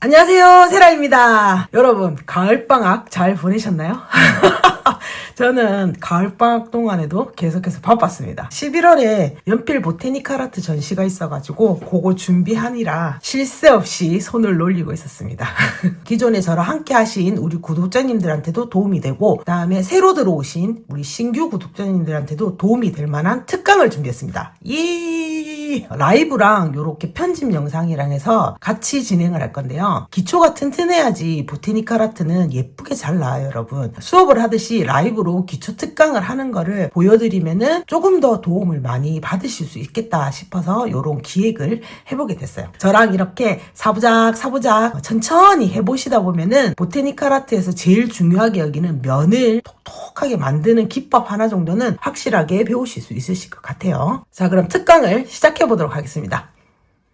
안녕하세요, 세라입니다. 여러분, 가을방학 잘 보내셨나요? 저는 가을방학 동안에도 계속해서 바빴습니다. 11월에 연필 보테니컬 아트 전시가 있어가지고 그거 준비하느라 쉴 새 없이 손을 놀리고 있었습니다. 기존에 저랑 함께 하신 우리 구독자님들한테도 도움이 되고 그 다음에 새로 들어오신 우리 신규 구독자님들한테도 도움이 될 만한 특강을 준비했습니다. 예! 라이브랑 이렇게 편집 영상이랑 해서 같이 진행을 할 건데요. 기초가 튼튼해야지 보테니컬 아트는 예쁘게 잘 나와요, 여러분. 수업을 하듯이 라이브로 기초 특강을 하는 거를 보여드리면은 조금 더 도움을 많이 받으실 수 있겠다 싶어서 이런 기획을 해보게 됐어요. 저랑 이렇게 사부작 사부작 천천히 해보시다 보면은 보테니컬 아트에서 제일 중요하게 여기는 면을 톡톡하게 만드는 기법 하나 정도는 확실하게 배우실 수 있으실 것 같아요. 자, 그럼 특강을 시작해 보도록 하겠습니다.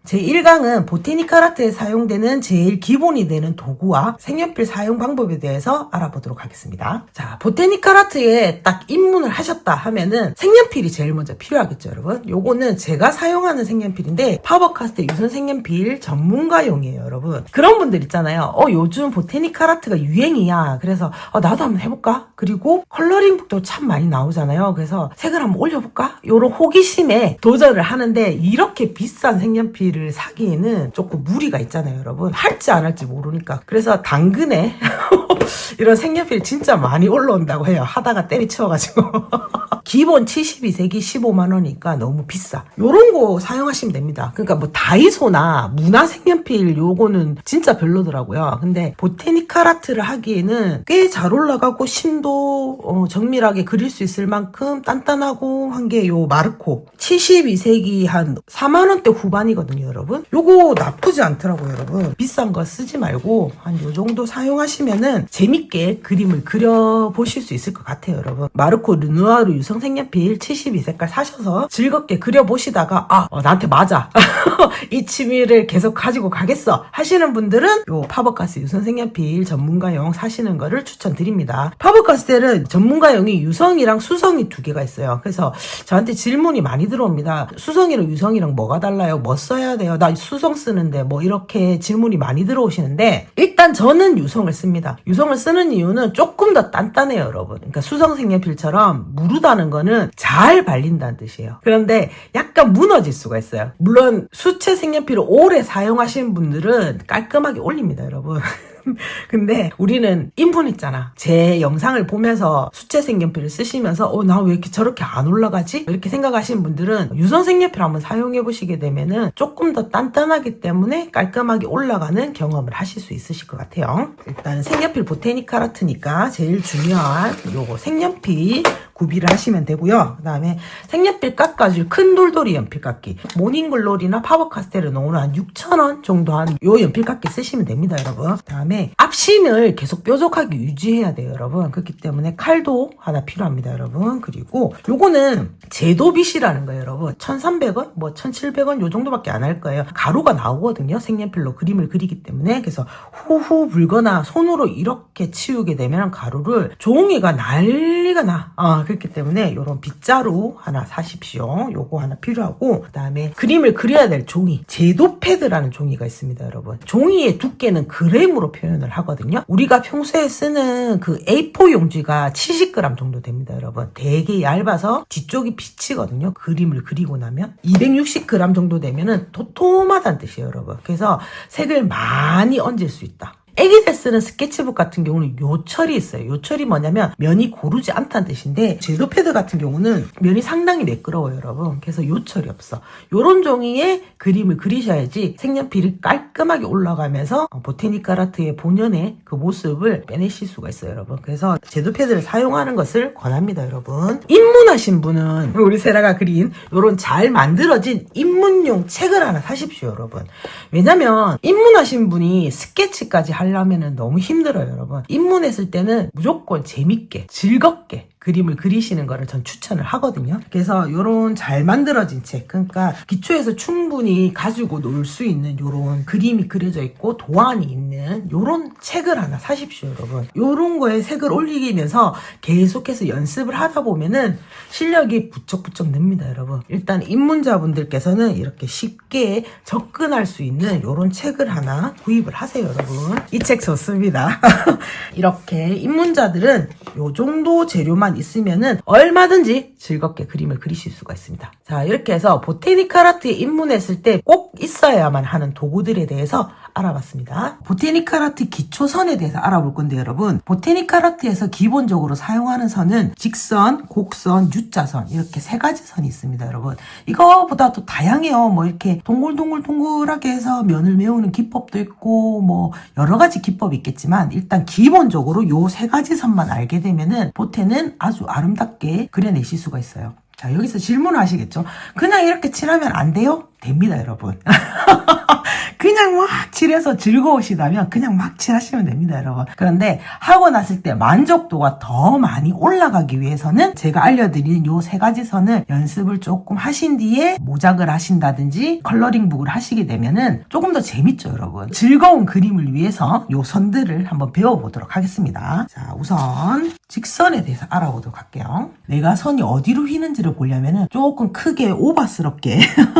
제1강은 보테니컬 아트에 사용되는 제일 기본이 되는 도구와 색연필 사용 방법에 대해서 알아보도록 하겠습니다. 자, 보테니컬 아트에 딱 입문을 하셨다 하면은 색연필이 제일 먼저 필요하겠죠, 여러분? 요거는 제가 사용하는 색연필인데 파버카스테 유선 색연필 전문가용이에요, 여러분. 그런 분들 있잖아요. 어, 요즘 보테니컬 아트가 유행이야. 그래서 어, 나도 한번 해볼까? 그리고 컬러링북도 참 많이 나오잖아요. 그래서 색을 한번 올려볼까? 요런 호기심에 도전을 하는데 이렇게 비싼 색연필 를 사기에는 조금 무리가 있잖아요, 여러분. 할지 안 할지 모르니까. 그래서 당근에 이런 색연필 진짜 많이 올라온다고 해요. 하다가 때리치워가지고. 기본 72색이 15만원이니까 너무 비싸. 요런 거 사용하시면 됩니다. 그러니까 뭐 다이소나 문화 색연필 요거는 진짜 별로더라고요. 근데 보테니컬 아트를 하기에는 꽤 잘 올라가고 심도 어, 정밀하게 그릴 수 있을 만큼 단단하고 한 게 요 마르코. 72색이 한 4만원대 후반이거든요, 여러분. 요거 나쁘지 않더라고요, 여러분. 비싼 거 쓰지 말고 한 요 정도 사용하시면은 재밌게 그림을 그려보실 수 있을 것 같아요, 여러분. 마르코 르누아르 유성 색연필 72색깔 사셔서 즐겁게 그려보시다가 아, 어, 나한테 맞아. 이 취미를 계속 가지고 가겠어. 하시는 분들은 요 파버카스 유성 색연필 전문가용 사시는 거를 추천드립니다. 파버카스텔은 전문가용이 유성이랑 수성이 두 개가 있어요. 그래서 저한테 질문이 많이 들어옵니다. 수성이랑 유성이랑 뭐가 달라요? 뭐 써야 돼요? 나 수성 쓰는데 뭐 이렇게 질문이 많이 들어오시는데 일단 저는 유성을 씁니다. 유성을 쓰는 이유는 조금 더 단단해요, 여러분. 그러니까 수성 색연필처럼 무르다는 거는 잘 발린다는 뜻이에요. 그런데 약간 무너질 수가 있어요. 물론 수채 색연필을 오래 사용하시는 분들은 깔끔하게 올립니다, 여러분. 근데 우리는 인분했잖아. 제 영상을 보면서 수채 색연필을 쓰시면서 어, 나 왜 이렇게 저렇게 안 올라가지? 이렇게 생각하시는 분들은 유선 색연필 한번 사용해 보시게 되면은 조금 더 단단하기 때문에 깔끔하게 올라가는 경험을 하실 수 있으실 것 같아요. 일단 색연필 보테니컬 아트니까 제일 중요한 요거 색연필 구비를 하시면 되고요. 그 다음에 색연필 깎아줄 큰 돌돌이 연필 깎기. 모닝글로리나 파버카스텔을 넣으면 한 6,000원 정도 한 요 연필 깎기 쓰시면 됩니다, 여러분. 그 다음에 앞심을 계속 뾰족하게 유지해야 돼요, 여러분. 그렇기 때문에 칼도 하나 필요합니다, 여러분. 그리고 요거는 제도빗이라는 거예요, 여러분. 1,300원? 뭐 1,700원? 요 정도밖에 안 할 거예요. 가루가 나오거든요, 색연필로 그림을 그리기 때문에. 그래서 후후 불거나 손으로 이렇게 치우게 되면 가루를 종이가 난리가 나. 아, 그렇기 때문에 이런 빗자루 하나 사십시오. 요거 하나 필요하고 그 다음에 그림을 그려야 될 종이 제도 패드라는 종이가 있습니다, 여러분. 종이의 두께는 그램으로 표현을 하거든요. 우리가 평소에 쓰는 그 A4 용지가 70g 정도 됩니다, 여러분. 되게 얇아서 뒤쪽이 비치거든요. 그림을 그리고 나면 260g 정도 되면은 도톰하다는 뜻이에요, 여러분. 그래서 색을 많이 얹을 수 있다. 애기들 쓰는 스케치북 같은 경우는 요철이 있어요. 요철이 뭐냐면 면이 고르지 않다는 뜻인데 제도 패드 같은 경우는 면이 상당히 매끄러워요, 여러분. 그래서 요철이 없어. 요런 종이에 그림을 그리셔야지 색연필이 깔끔하게 올라가면서 보테니컬 아트의 본연의 그 모습을 빼내실 수가 있어요, 여러분. 그래서 제도 패드를 사용하는 것을 권합니다, 여러분. 입문하신 분은 우리 세라가 그린 요런 잘 만들어진 입문용 책을 하나 사십시오, 여러분. 왜냐면 입문하신 분이 스케치까지 하려면은 너무 힘들어요, 여러분. 입문했을 때는 무조건 재밌게, 즐겁게 그림을 그리시는 거를 전 추천을 하거든요. 그래서 요런 잘 만들어진 책, 그러니까 기초에서 충분히 가지고 놀 수 있는 요런 그림이 그려져 있고 도안이 있는 요런 책을 하나 사십시오, 여러분. 요런 거에 색을 올리면서 계속해서 연습을 하다 보면은 실력이 부쩍부쩍 늡니다, 여러분. 일단 입문자분들께서는 이렇게 쉽게 접근할 수 있는 요런 책을 하나 구입을 하세요, 여러분. 이 책 좋습니다. 이렇게 입문자들은 요 정도 재료만 있으면은 얼마든지 즐겁게 그림을 그리실 수가 있습니다. 자, 이렇게 해서 보테니컬 아트에 입문했을 때 꼭 있어야만 하는 도구들에 대해서 알아봤습니다. 보테니컬 아트 기초선에 대해서 알아볼 건데 여러분 보테니컬 아트에서 기본적으로 사용하는 선은 직선, 곡선, U자선 이렇게 세 가지 선이 있습니다 여러분 이거보다 또 다양해요 뭐 이렇게 동글동글 동글하게 해서 면을 메우는 기법도 있고 뭐 여러 가지 기법이 있겠지만 일단 기본적으로 요 세 가지 선만 알게 되면은 보테는 아주 아름답게 그려내실 수가 있어요 자 여기서 질문하시겠죠 그냥 이렇게 칠하면 안 돼요? 됩니다 여러분 그냥 막 칠해서 즐거우시다면 그냥 막 칠하시면 됩니다, 여러분. 그런데 하고 났을 때 만족도가 더 많이 올라가기 위해서는 제가 알려드린 요 세 가지 선을 연습을 조금 하신 뒤에 모작을 하신다든지 컬러링북을 하시게 되면은 조금 더 재밌죠, 여러분. 즐거운 그림을 위해서 요 선들을 한번 배워보도록 하겠습니다. 자, 우선 직선에 대해서 알아보도록 할게요. 내가 선이 어디로 휘는지를 보려면은 조금 크게 오바스럽게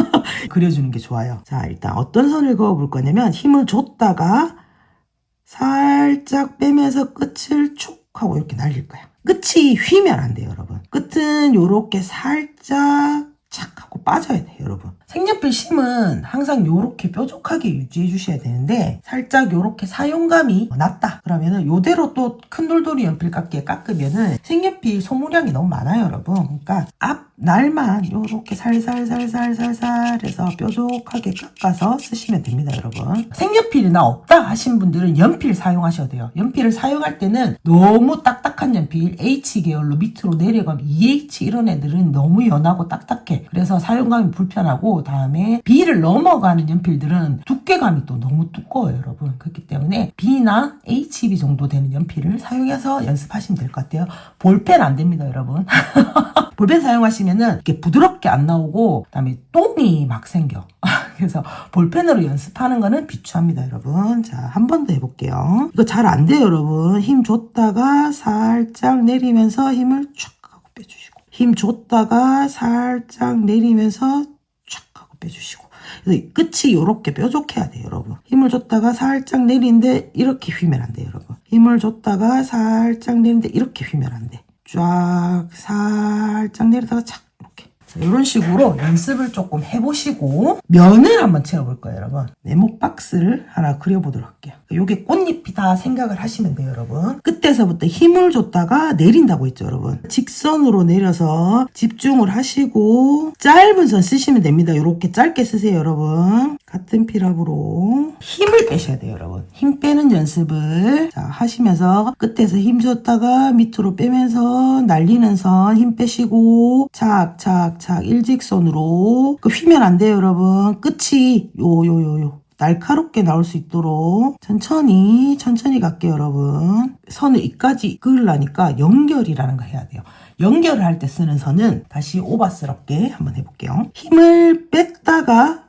그려주는 게 좋아요. 자, 일단 어떤 선을 그어볼 거냐면 힘을 줬다가 살짝 빼면서 끝을 촉 하고 이렇게 날릴 거야. 끝이 휘면 안 돼요, 여러분. 끝은 요렇게 살짝 착 하고 빠져야 돼요, 여러분. 색연필 심은 항상 요렇게 뾰족하게 유지해 주셔야 되는데 살짝 요렇게 사용감이 낮다. 그러면은 요대로 또 큰 돌돌이 연필 깎기에 깎으면은 색연필 소모량이 너무 많아요, 여러분. 그러니까 앞 날만 요렇게 살살살살살살 해서 뾰족하게 깎아서 쓰시면 됩니다, 여러분. 색연필이 나 없다 하신 분들은 연필 사용하셔야 돼요. 연필을 사용할 때는 너무 딱딱한 연필 H 계열로 밑으로 내려가면 EH 이런 애들은 너무 연하고 딱딱해. 그래서 사용감이 불편하고 다음에 B를 넘어가는 연필들은 두께감이 또 너무 두꺼워요, 여러분. 그렇기 때문에 B나 HB 정도 되는 연필을 사용해서 연습하시면 될 것 같아요. 볼펜 안 됩니다, 여러분. 볼펜 사용하시면은 이렇게 부드럽게 안 나오고 그다음에 똥이 막 생겨. 그래서 볼펜으로 연습하는 거는 비추합니다, 여러분. 자, 한 번 더 해볼게요. 이거 잘 안 돼요, 여러분. 힘 줬다가 살짝 내리면서 힘을 촥 하고 빼주시고 힘 줬다가 살짝 내리면서 빼주시고 끝이 이렇게 뾰족해야 돼요, 여러분. 힘을 줬다가 살짝 내리는데 이렇게 휘면 안 돼요, 여러분. 힘을 줬다가 살짝 내리는데 이렇게 휘면 안 돼. 쫙 살짝 내리다가 착 이런 식으로 연습을 조금 해보시고 면을 한번 채워볼 거예요 여러분. 네모 박스를 하나 그려보도록 할게요. 요게 꽃잎이다 생각을 하시면 돼요 여러분. 끝에서부터 힘을 줬다가 내린다고 했죠 여러분. 직선으로 내려서 집중을 하시고 짧은 선 쓰시면 됩니다. 이렇게 짧게 쓰세요 여러분. 같은 피랍으로 힘을 빼셔야 돼요 여러분. 힘 빼는 연습을 자, 하시면서 끝에서 힘 줬다가 밑으로 빼면서 날리는 선 힘 빼시고 착착 착 일직선으로. 그 휘면 안 돼요 여러분. 끝이 요 요 요 요. 날카롭게 나올 수 있도록 천천히 천천히 갈게요 여러분. 선을 이까지 그으려니까 연결이라는 거 해야 돼요. 연결을 할 때 쓰는 선은 다시 오바스럽게 한번 해볼게요. 힘을 뺐다가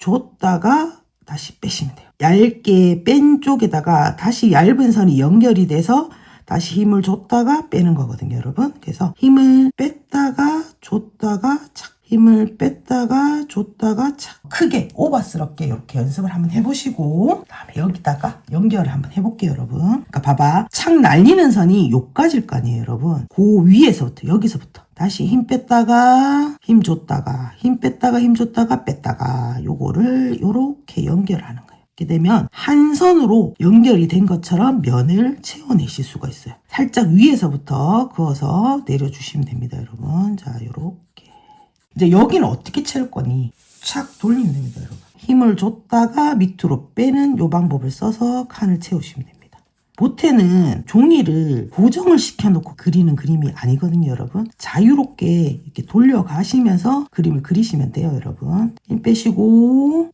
줬다가 다시 빼시면 돼요. 얇게 뺀 쪽에다가 다시 얇은 선이 연결이 돼서 다시 힘을 줬다가 빼는 거거든요 여러분. 그래서 힘을 뺐다가 줬다가 착 힘을 뺐다가 줬다가 착. 크게 오버스럽게 이렇게 연습을 한번 해보시고 다음에 여기다가 연결을 한번 해볼게요 여러분. 그러니까 봐봐. 착 날리는 선이 요까지일 거 아니에요 여러분. 그 위에서부터 여기서부터. 다시 힘 뺐다가 힘 줬다가 힘 뺐다가 힘 줬다가 뺐다가. 요거를 요렇게 연결하는 거예요 이렇게 되면 한 선으로 연결이 된 것처럼 면을 채워내실 수가 있어요 살짝 위에서부터 그어서 내려주시면 됩니다 여러분 자 요렇게 이제 여기는 어떻게 채울 거니? 착 돌리면 됩니다, 여러분. 힘을 줬다가 밑으로 빼는 요 방법을 써서 칸을 채우시면 됩니다. 보태는 종이를 고정을 시켜놓고 그리는 그림이 아니거든요, 여러분. 자유롭게 이렇게 돌려가시면서 그림을 그리시면 돼요, 여러분. 힘 빼시고,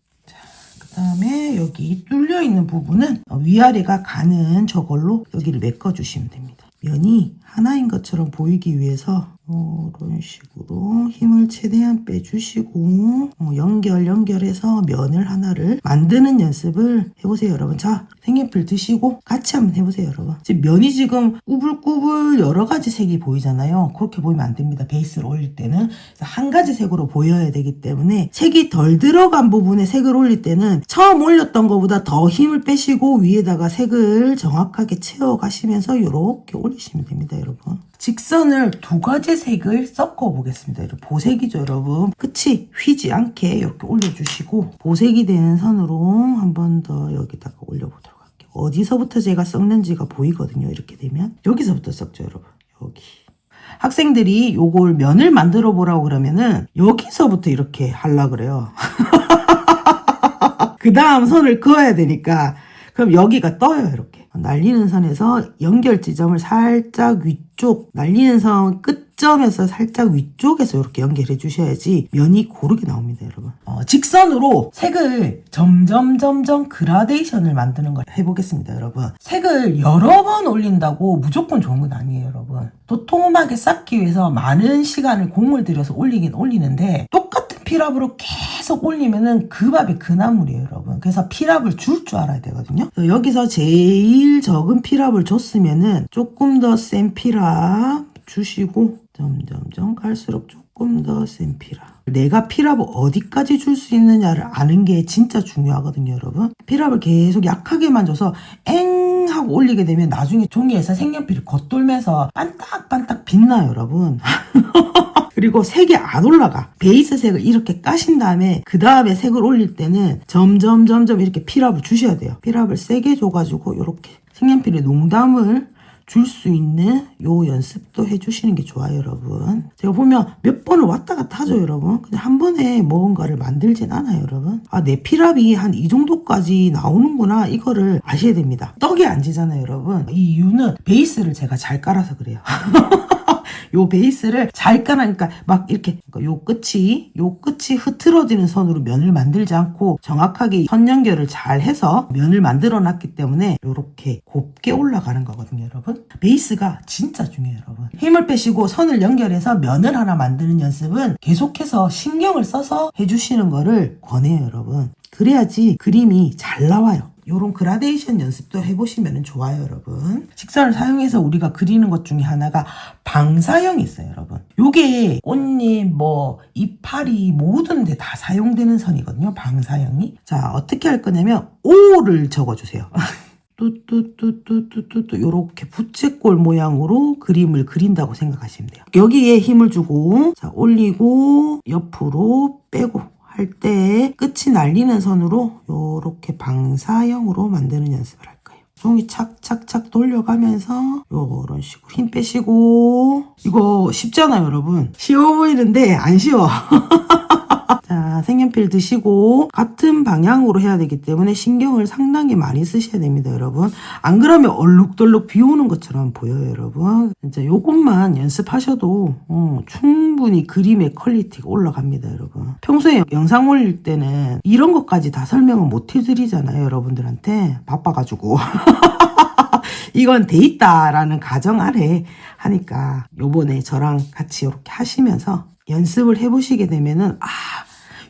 다음에 여기 뚫려 있는 부분은 위아래가 가는 저걸로 여기를 메꿔 주시면 됩니다. 면이 하나인 것처럼 보이기 위해서 이런 식으로 힘을 최대한 빼주시고 어, 연결 연결해서 면을 하나를 만드는 연습을 해보세요 여러분. 자 색연필 드시고 같이 한번 해보세요 여러분. 지금 면이 지금 꾸불꾸불 여러 가지 색이 보이잖아요. 그렇게 보이면 안 됩니다. 베이스를 올릴 때는. 한 가지 색으로 보여야 되기 때문에 색이 덜 들어간 부분에 색을 올릴 때는 처음 올렸던 것보다 더 힘을 빼시고 위에다가 색을 정확하게 채워 가시면서 이렇게 올리시면 됩니다 여러분 직선을 두 가지 색을 섞어 보겠습니다. 이렇게 보색이죠, 여러분. 끝이 휘지 않게 이렇게 올려주시고 보색이 되는 선으로 한 번 더 여기다가 올려보도록 할게요. 어디서부터 제가 섞는지가 보이거든요. 이렇게 되면 여기서부터 섞죠, 여러분. 여기. 학생들이 요걸 면을 만들어 보라고 그러면은 여기서부터 이렇게 하려 그래요. 그 다음 선을 그어야 되니까 그럼 여기가 떠요 이렇게 날리는 선에서 연결 지점을 살짝 위쪽 날리는 선 끝 점에서 살짝 위쪽에서 이렇게 연결해 주셔야지 면이 고르게 나옵니다 여러분 어, 직선으로 색을 점점 점점 그라데이션을 만드는 걸 해보겠습니다 여러분 색을 여러 번 올린다고 무조건 좋은 건 아니에요 여러분 도톰하게 쌓기 위해서 많은 시간을 공을 들여서 올리긴 올리는데 똑같은 피랍으로 계속 올리면은 그 밥이 그 나물이에요, 여러분. 그래서 피랍을 줄 줄 알아야 되거든요. 여기서 제일 적은 피랍을 줬으면은 조금 더 센 피랍 주시고 점점점 갈수록 조금 더 센 피랍. 내가 피랍을 어디까지 줄 수 있느냐를 아는 게 진짜 중요하거든요, 여러분. 피랍을 계속 약하게만 줘서 엥 하고 올리게 되면 나중에 종이에서 색연필이 겉돌면서 반딱반딱 빛나요, 여러분. 그리고 색이 안 올라가. 베이스 색을 이렇게 까신 다음에 그 다음에 색을 올릴 때는 점점 점점 이렇게 피랍을 주셔야 돼요. 피랍을 세게 줘가지고 이렇게 색연필에 농담을 줄 수 있는 요 연습도 해주시는 게 좋아요, 여러분. 제가 보면 몇 번을 왔다 갔다 하죠, 여러분. 그냥 한 번에 뭔가를 만들진 않아요, 여러분. 아, 내 피랍이 한 이 정도까지 나오는구나. 이거를 아셔야 됩니다. 떡이 안 지잖아요, 여러분. 이 이유는 베이스를 제가 잘 깔아서 그래요. 요 베이스를 잘 깔아니까 막 이렇게 그러니까 요 끝이 요 끝이 흐트러지는 선으로 면을 만들지 않고 정확하게 선 연결을 잘 해서 면을 만들어 놨기 때문에 요렇게 곱게 올라가는 거거든요 여러분. 베이스가 진짜 중요해요 여러분. 힘을 빼시고 선을 연결해서 면을 하나 만드는 연습은 계속해서 신경을 써서 해주시는 거를 권해요 여러분. 그래야지 그림이 잘 나와요 요런 그라데이션 연습도 해보시면 좋아요, 여러분. 직선을 사용해서 우리가 그리는 것 중에 하나가 방사형이 있어요, 여러분. 요게 꽃잎, 뭐, 이파리 모든 데 다 사용되는 선이거든요, 방사형이. 자, 어떻게 할 거냐면, O를 적어주세요. 뚜뚜뚜뚜뚜뚜뚜 요렇게 부채꼴 모양으로 그림을 그린다고 생각하시면 돼요. 여기에 힘을 주고 자 올리고 옆으로 빼고 할 때 끝이 날리는 선으로 요렇게 방사형으로 만드는 연습을 할 거예요. 종이 착착착 돌려가면서 요런 식으로 힘 빼시고. 이거 쉽잖아요 여러분. 쉬워 보이는데 안 쉬워 자, 색연필 드시고 같은 방향으로 해야 되기 때문에 신경을 상당히 많이 쓰셔야 됩니다, 여러분. 안 그러면 얼룩덜룩 비 오는 것처럼 보여요, 여러분. 진짜 요것만 연습하셔도 어, 충분히 그림의 퀄리티가 올라갑니다, 여러분. 평소에 영상 올릴 때는 이런 것까지 다 설명을 못 해드리잖아요, 여러분들한테. 바빠가지고. 이건 돼 있다라는 가정 아래 하니까 요번에 저랑 같이 이렇게 하시면서 연습을 해보시게 되면은 아,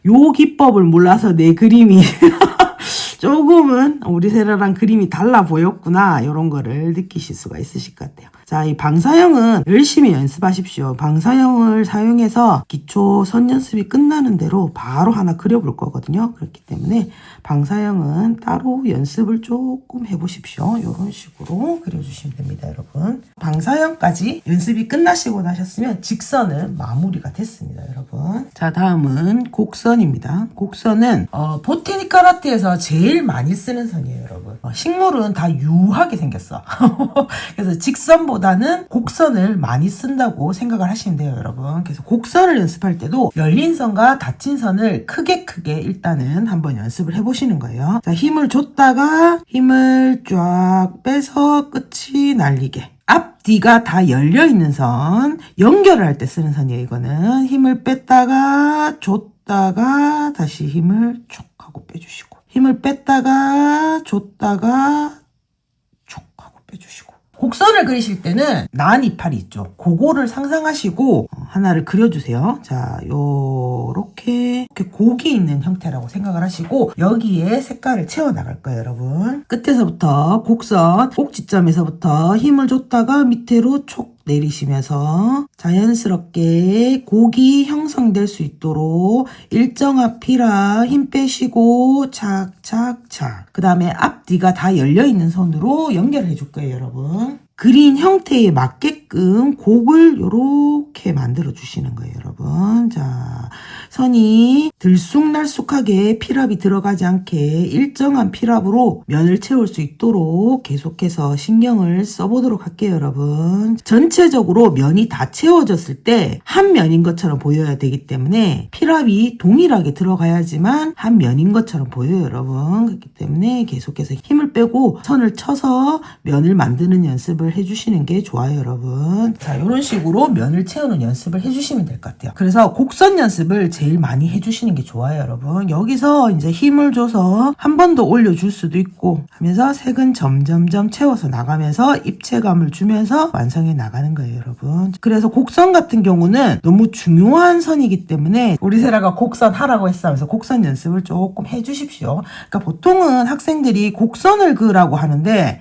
요 기법을 몰라서 내 그림이 조금은 우리 세라랑 그림이 달라 보였구나 이런 거를 느끼실 수가 있으실 것 같아요. 자, 이 방사형은 열심히 연습하십시오. 방사형을 사용해서 기초 선 연습이 끝나는 대로 바로 하나 그려볼 거거든요. 그렇기 때문에 방사형은 따로 연습을 조금 해보십시오. 이런 식으로 그려주시면 됩니다, 여러분. 방사형까지 연습이 끝나시고 나셨으면 직선은 마무리가 됐습니다, 여러분. 자, 다음은 곡선입니다. 곡선은 어, 보테니컬 아트에서 제일 많이 쓰는 선이에요, 식물은 다 유하게 생겼어. 그래서 직선보다는 곡선을 많이 쓴다고 생각을 하시면 돼요, 여러분. 그래서 곡선을 연습할 때도 열린 선과 닫힌 선을 크게 크게 일단은 한번 연습을 해보시는 거예요. 자, 힘을 줬다가 힘을 쫙 빼서 끝이 날리게. 앞뒤가 다 열려있는 선, 연결을 할 때 쓰는 선이에요, 이거는. 힘을 뺐다가, 줬다가, 다시 힘을 촉 하고 빼주시고. 힘을 뺐다가, 줬다가, 촉 하고 빼주시고. 곡선을 그리실 때는 난 이파리 있죠. 그거를 상상하시고 어, 하나를 그려주세요. 자, 요렇게 이렇게 곡이 있는 형태라고 생각을 하시고 여기에 색깔을 채워 나갈 거예요, 여러분. 끝에서부터 곡선, 꼭지점에서부터 힘을 줬다가 밑으로 촉 내리시면서 자연스럽게 곡이 형성될 수 있도록 일정한 피라 힘 빼시고 착착착. 그 다음에 앞뒤가 다 열려있는 선으로 연결해 줄 거예요 여러분 그린 형태에 맞게끔 곡을 이렇게 만들어 주시는 거예요 여러분. 자 선이 들쑥날쑥하게 피랍이 들어가지 않게 일정한 피랍으로 면을 채울 수 있도록 계속해서 신경을 써보도록 할게요 여러분. 전체적으로 면이 다 채워졌을 때 한 면인 것처럼 보여야 되기 때문에 피랍이 동일하게 들어가야지만 한 면인 것처럼 보여요 여러분. 그렇기 때문에 계속해서 힘을 빼고 선을 쳐서 면을 만드는 연습을 해주시는 게 좋아요 여러분. 자 이런 식으로 면을 채우는 연습을 해주시면 될 것 같아요. 그래서 곡선 연습을 제일 많이 해주시는 게 좋아요 여러분. 여기서 이제 힘을 줘서 한 번 더 올려줄 수도 있고 하면서 색은 점점점 채워서 나가면서 입체감을 주면서 완성해 나가는 거예요 여러분. 그래서 곡선 같은 경우는 너무 중요한 선이기 때문에 우리 세라가 곡선 하라고 했으면서 곡선 연습을 조금 해주십시오. 그러니까 보통은 학생들이 곡선을 그으라고 하는데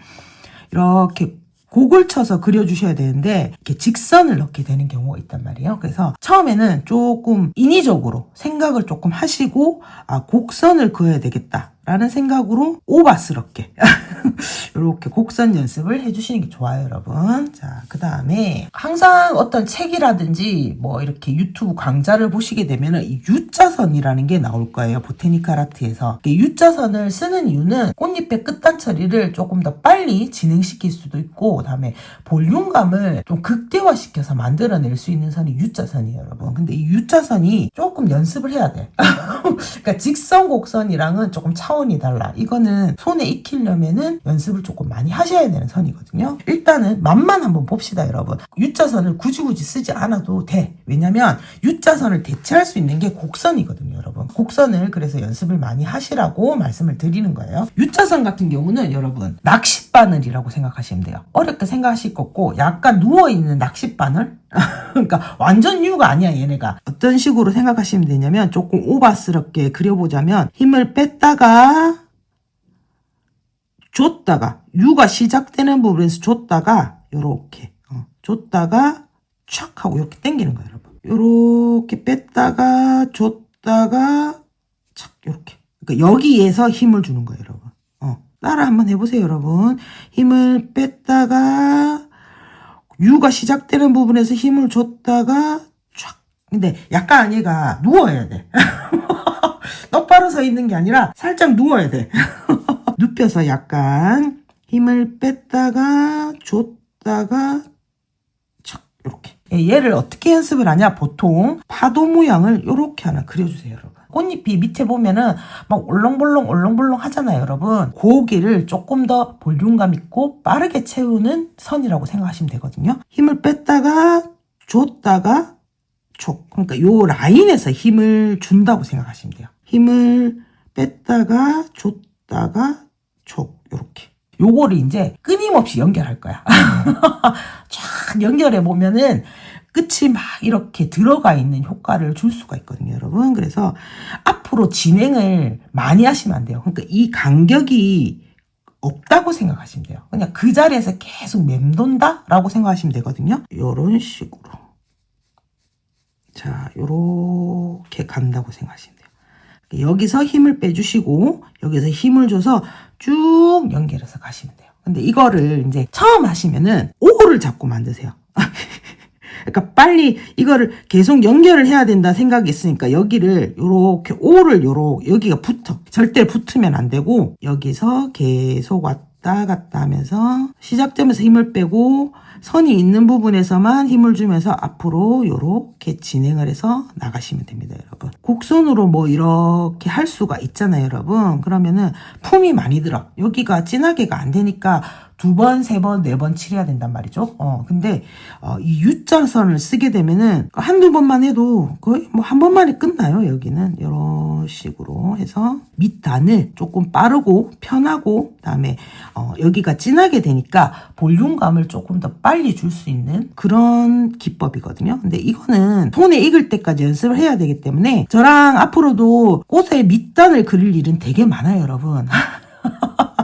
이렇게 곡을 쳐서 그려주셔야 되는데 이렇게 직선을 넣게 되는 경우가 있단 말이에요. 그래서 처음에는 조금 인위적으로 생각을 조금 하시고 아 곡선을 그어야 되겠다. 라는 생각으로 오바스럽게 이렇게 곡선 연습을 해주시는 게 좋아요, 여러분. 자, 그 다음에 항상 어떤 책이라든지 뭐 이렇게 유튜브 강좌를 보시게 되면은 이 U자선이라는 게 나올 거예요. 이 U자선을 쓰는 이유는 꽃잎의 끝단 처리를 조금 더 빨리 진행시킬 수도 있고, 그 다음에 볼륨감을 좀 극대화시켜서 만들어낼 수 있는 선이 U자선이에요, 여러분. 근데 이 U자선이 조금 연습을 해야 돼. 그러니까 직선 곡선이랑은 조금 차원 이 달라. 이거는 손에 익히려면은 연습을 조금 많이 하셔야 되는 선이거든요. 일단은 맛만 한번 봅시다, 여러분. U자선을 굳이 굳이 쓰지 않아도 돼. 왜냐면 U자선을 대체할 수 있는 게 곡선이거든요, 여러분. 곡선을 그래서 연습을 많이 하시라고 말씀을 드리는 거예요. U자선 같은 경우는 여러분 낚싯바늘이라고 생각하시면 돼요. 어렵게 생각하실 거 없고 약간 누워있는 낚싯바늘? 그러니까 완전 U가 아니야 얘네가. 어떤 식으로 생각하시면 되냐면 조금 오바스럽게 그려보자면 힘을 뺐다가 줬다가 U가 시작되는 부분에서 줬다가 요렇게 어, 줬다가 촥 하고 이렇게 당기는 거예요 여러분. 요렇게 뺐다가 줬다가 착 요렇게. 그러니까 여기에서 힘을 주는 거예요 여러분. 어, 따라 한번 해보세요 여러분. 힘을 뺐다가 U가 시작되는 부분에서 힘을 줬다가 촥. 근데 약간 얘가 누워야 돼. 똑바로 서 있는 게 아니라 살짝 누워야 돼. 눕혀서 약간 힘을 뺐다가 줬다가 착 이렇게. 얘를 어떻게 연습을 하냐? 보통 파도 모양을 이렇게 하나 그려주세요 여러분 꽃잎이 밑에 보면은 막 올렁볼렁 올렁볼렁 하잖아요 여러분. 고기를 조금 더 볼륨감 있고 빠르게 채우는 선이라고 생각하시면 되거든요. 힘을 뺐다가 줬다가 촉 그러니까 요 라인에서 힘을 준다고 생각하시면 돼요. 힘을 뺐다가 줬다가 촉 요렇게. 요거를 이제 끊임없이 연결할 거야. 쫙 연결해 보면은 끝이 막 이렇게 들어가 있는 효과를 줄 수가 있거든요, 여러분. 그래서 앞으로 진행을 많이 하시면 안 돼요. 그러니까 이 간격이 없다고 생각하시면 돼요. 그냥 그 자리에서 계속 맴돈다라고 생각하시면 되거든요. 이런 식으로. 자, 요렇게 간다고 생각하시면 돼요. 여기서 힘을 빼주시고, 여기서 힘을 줘서 쭉 연결해서 가시면 돼요. 근데 이거를 이제 처음 하시면은 오를 잡고 만드세요. 그러니까 빨리 이거를 계속 연결을 해야 된다 생각이 있으니까 여기를 요렇게 오를 요로 여기가 붙어. 절대 붙으면 안 되고 여기서 계속 왔다 갔다 하면서 시작되면서 힘을 빼고 선이 있는 부분에서만 힘을 주면서 앞으로 요렇게 진행을 해서 나가시면 됩니다 여러분. 곡선으로 뭐 이렇게 할 수가 있잖아요 여러분. 그러면은 품이 많이 들어. 여기가 진하게가 안 되니까 두 번, 세 번, 네 번 칠해야 된단 말이죠. 어, 근데, 어, 이 U자선을 쓰게 되면은 한두 번만 해도 거의 뭐 한 번만에 끝나요, 여기는. 이런 식으로 해서 밑단을 조금 빠르고 편하고, 그 다음에, 어, 여기가 진하게 되니까 볼륨감을 조금 더 빨리 줄 수 있는 그런 기법이거든요. 근데 이거는 손에 익을 때까지 연습을 해야 되기 때문에 저랑 앞으로도 꽃의 밑단을 그릴 일은 되게 많아요, 여러분.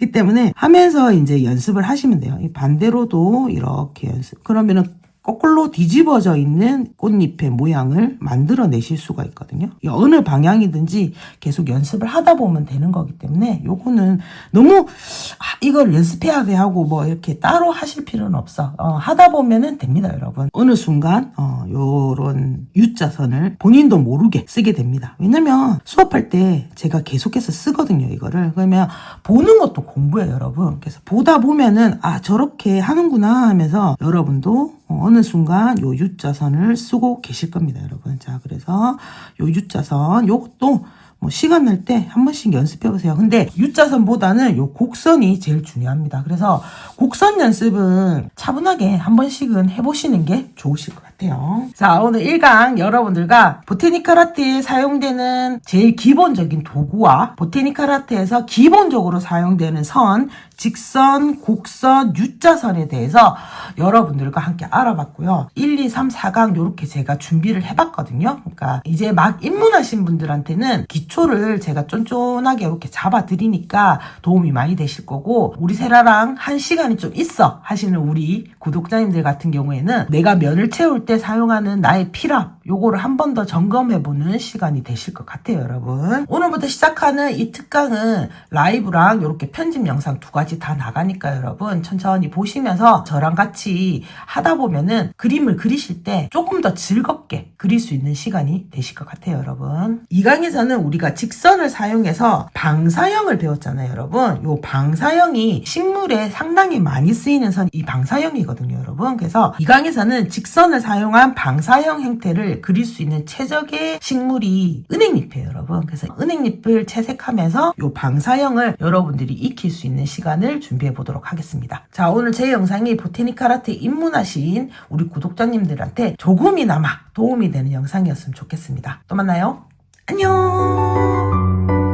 이 때문에 하면서 이제 연습을 하시면 돼요. 이 반대로도 이렇게 연습. 그러면은 거꾸로 뒤집어져 있는 꽃잎의 모양을 만들어내실 수가 있거든요. 이 어느 방향이든지 계속 연습을 하다 보면 되는 거기 때문에 요거는 너무 아, 이걸 연습해야 돼 하고 뭐 이렇게 따로 하실 필요는 없어. 어, 하다 보면은 됩니다, 여러분. 어느 순간 어, 요런 U자선을 본인도 모르게 쓰게 됩니다. 왜냐면 수업할 때 제가 계속해서 쓰거든요, 이거를. 그러면 보는 것도 공부예요, 여러분. 그래서 보다 보면은 아 저렇게 하는구나 하면서 여러분도 어, 어느 순간 요 U자선을 쓰고 계실 겁니다, 여러분. 자, 그래서 요 U자선 요것도 뭐 시간 날 때 한 번씩 연습해 보세요. 근데 U자선보다는 요 곡선이 제일 중요합니다. 그래서 곡선 연습은 차분하게 한 번씩은 해보시는 게 좋으실 것 같아요. 자, 오늘 1강 여러분들과 보테니컬 아트에 사용되는 제일 기본적인 도구와 보테니컬 아트에서 기본적으로 사용되는 선, 직선, 곡선, U자선에 대해서 여러분들과 함께 알아봤고요. 1, 2, 3, 4강 이렇게 제가 준비를 해봤거든요. 그러니까 이제 막 입문하신 분들한테는 기초 를 제가 쫀쫀하게 이렇게 잡아드리니까 도움이 많이 되실 거고 우리 세라랑 한 시간이 좀 있어 하시는 우리 구독자님들 같은 경우에는 내가 면을 채울 때 사용하는 나의 필압 요거를 한 번 더 점검해보는 시간이 되실 것 같아요, 여러분. 오늘부터 시작하는 이 특강은 라이브랑 이렇게 편집 영상 두 가지 다 나가니까 여러분 천천히 보시면서 저랑 같이 하다 보면은 그림을 그리실 때 조금 더 즐겁게 그릴 수 있는 시간이 되실 것 같아요, 여러분. 이 강에서는 우리 가 직선을 사용해서 방사형을 배웠잖아요, 여러분. 요 방사형이 식물에 상당히 많이 쓰이는 선이 이 방사형이거든요, 여러분. 그래서 이 강에서는 직선을 사용한 방사형 형태를 그릴 수 있는 최적의 식물이 은행잎이에요, 여러분. 그래서 은행잎을 채색하면서 요 방사형을 여러분들이 익힐 수 있는 시간을 준비해 보도록 하겠습니다. 자, 오늘 제 영상이 보테니컬 아트에 입문하신 우리 구독자님들한테 조금이나마 도움이 되는 영상이었으면 좋겠습니다. 또 만나요. 안녕.